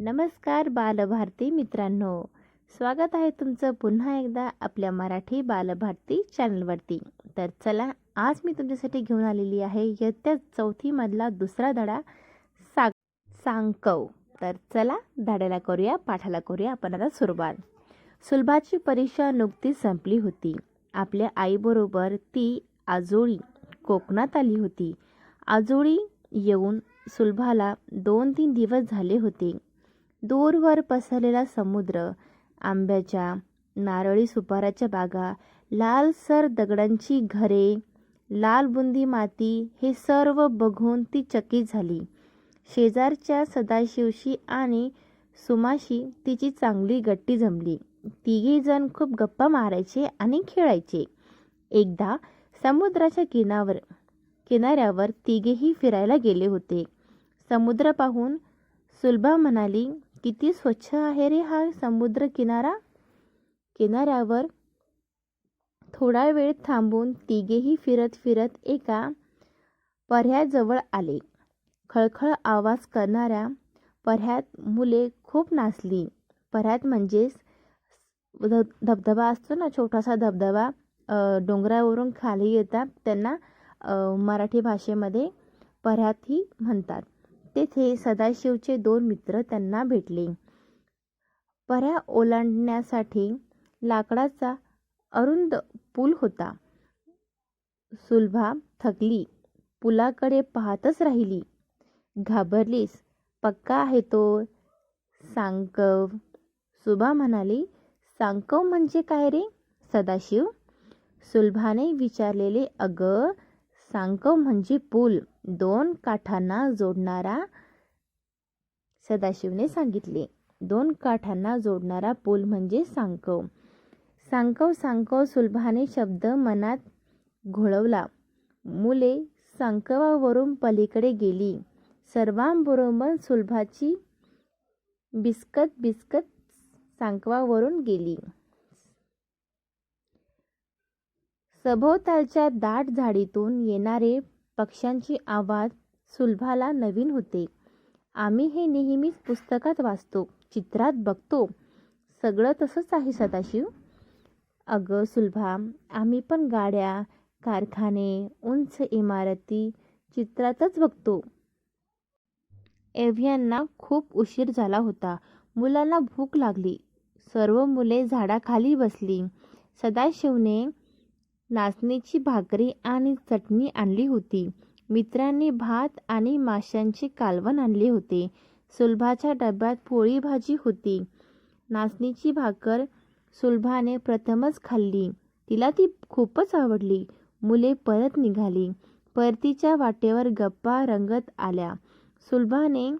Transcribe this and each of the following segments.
नमस्कार बालभारती मित्रांनो. स्वागत आहे तुमचं पुन्हा एकदा आपल्या मराठी बालभारती चॅनलवरती. तर चला आज मी तुमच्यासाठी घेऊन आलेली आहे इयत्ता चौथीमधला दुसरा धडा साग सांकव तर चला धड्याला करूया पाठाला करूया आपण आता सुरुवात. सुलभाची परीक्षा नुकतीच संपली होती. आपल्या आईबरोबर ती आजोळी कोकणात आली होती. आजोळी येऊन सुलभाला दोन तीन दिवस झाले होते. दूरवर पसरलेला समुद्र आंब्याच्या नारळी सुपाराच्या बागा लालसर दगडांची घरे लाल बुंदी माती हे सर्व बघून ती चकित झाली. शेजारच्या सदाशिवशी आणि सुमाशी तिची चांगली गट्टी जमली. तिघी जण खूप गप्पा मारायचे आणि खेळायचे. एकदा समुद्राच्या किनावर किनाऱ्यावर तिघेही फिरायला गेले होते. समुद्र पाहून सुलभा म्हणाली किती स्वच्छ आहे रे हा समुद्र किनारा? किनाऱ्यावर थोडा वेळ थांबून तिघेही फिरत फिरत एका पर्ह्याजवळ आले. खळखळ आवाज करणाऱ्या पर्ह्यात मुले खूप नाचली. पर्ह्यात म्हणजेच धब धबधबा असतो ना छोटासा धबधबा डोंगरावरून खाली येतात. त्यांना मराठी भाषेमध्ये पर्ह्यातही म्हणतात. तेथे सदाशिवचे दोन मित्र त्यांना भेटले. पर्या ओलांडण्यासाठी लाकडाचा अरुंद पूल होता. सुलभा थकली पुलाकडे पाहतच राहिली. घाबरलीस पक्का आहे तो? सांकव. सुभा म्हणाली सांकव म्हणजे काय रे? सदाशिव? सुलभाने विचारलेले अगं सांकव म्हणजे पूल. दोन काठांना जोडणारा सदाशिवने सांगितले. दोन काठांना जोडणारा पूल म्हणजे सांकव सांकव सांकव सुलभाने शब्द मनात घोळवला. मुले सांकवावरून पलीकडे गेली. सर्वांबरोबर सुलभाची बिस्कत बिस्कत सांकवावरून गेली. सभोवतालच्या दाट झाडीतून येणारे पक्ष्यांचे आवाज सुलभाला नवीन होते. आम्ही हे नेहमीच पुस्तकात वाचतो चित्रात बघतो. सगळं तसंच आहे सदाशिव. अगं सुलभा आम्ही पण गाड्या कारखाने उंच इमारती चित्रातच बघतो. एव्हियांना खूप उशीर झाला होता. मुलांना भूक लागली. सर्व मुले झाडाखाली बसली. सदाशिवने नाचणीची भाकरी आणि चटणी आणली होती. मित्रांनी भात आणि माशांचे कालवण आणले होते. सुलभाच्या डब्यात पोळी भाजी होती. नाचणीची भाकर सुलभाने प्रथमच खाल्ली. तिला ती खूपच आवडली. मुले परत निघाली. परतीच्या वाटेवर गप्पा रंगत आल्या. सुलभाने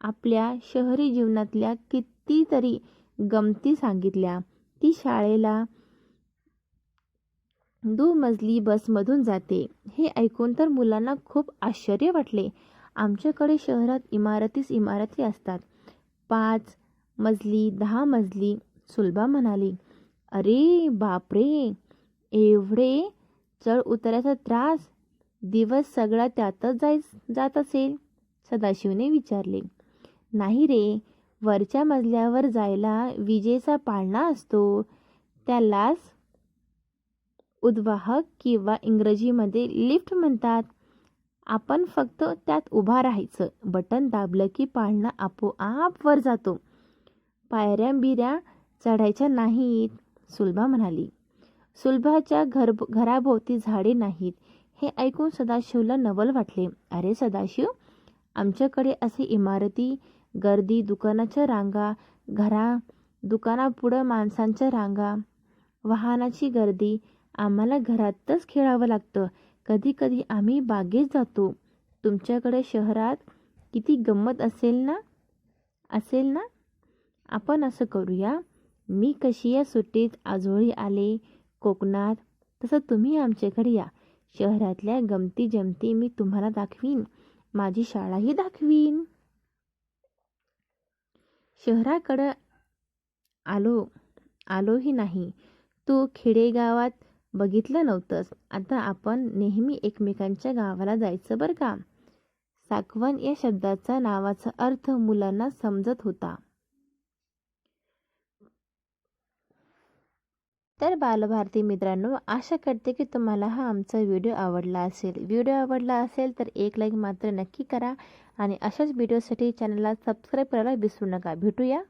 आपल्या शहरी जीवनातल्या कितीतरी गमती सांगितल्या. ती शाळेला दुमजली बसमधून जाते. हे ऐकून तर मुलांना खूप आश्चर्य वाटले. आमच्याकडे शहरात इमारतीच इमारती असतात. पाच मजली दहा मजली सुलभा म्हणाली अरे बापरे! एवढे चढ उतरायचा त्रास? दिवस सगळा त्यातच जाय जात असेल? सदाशिवने विचारले. नाही रे वरच्या मजल्यावर जायला विजेचा पाळणा असतो. त्यालाच उद्वाहक किंवा इंग्रजीमध्ये लिफ्ट म्हणतात. आपण फक्त त्यात उभा राहायचं. बटन दाबलं की पाळणा आपोआप वर जातो. पायऱ्या बिऱ्या चढायच्या नाहीत सुलभा म्हणाली. सुलभाच्या घर घराभोवती झाडे नाहीत. हे ऐकून सदाशिवला नवल वाटले. अरे सदाशिव आमच्याकडे असे इमारती गर्दी दुकानाच्या रांगा घरा दुकानापुढं माणसांच्या रांगा वाहनाची गर्दी आम्हाला घरातच खेळावं लागतं. कधी कधी आम्ही बागेत जातो. तुमच्याकडे शहरात किती गंमत असेल ना? असेल ना? आपण असं करूया. मी कशी या सुट्टीत आजोळी आले कोकणात तसं तुम्ही आमच्याकडे या. शहरातल्या गमती जमती मी तुम्हाला दाखवीन. माझी शाळाही दाखवीन. शहराकडं आलो आलोही नाही. तू खेडेगावात बघितलं नव्हतंस आता आपण नेहमी एकमेकांच्या गावाला जायचं बरं का? साकवण या शब्दाचा नावाचा अर्थ मुलांना समजत होता. तर बालभारती मित्रांनो आशा करते की तुम्हाला हा आमचा व्हिडिओ आवडला असेल. व्हिडिओ आवडला असेल तर एक लाईक मात्र नक्की करा आणि अशाच व्हिडिओसाठी चॅनलला सबस्क्राईब करायला विसरू नका. भेटूया.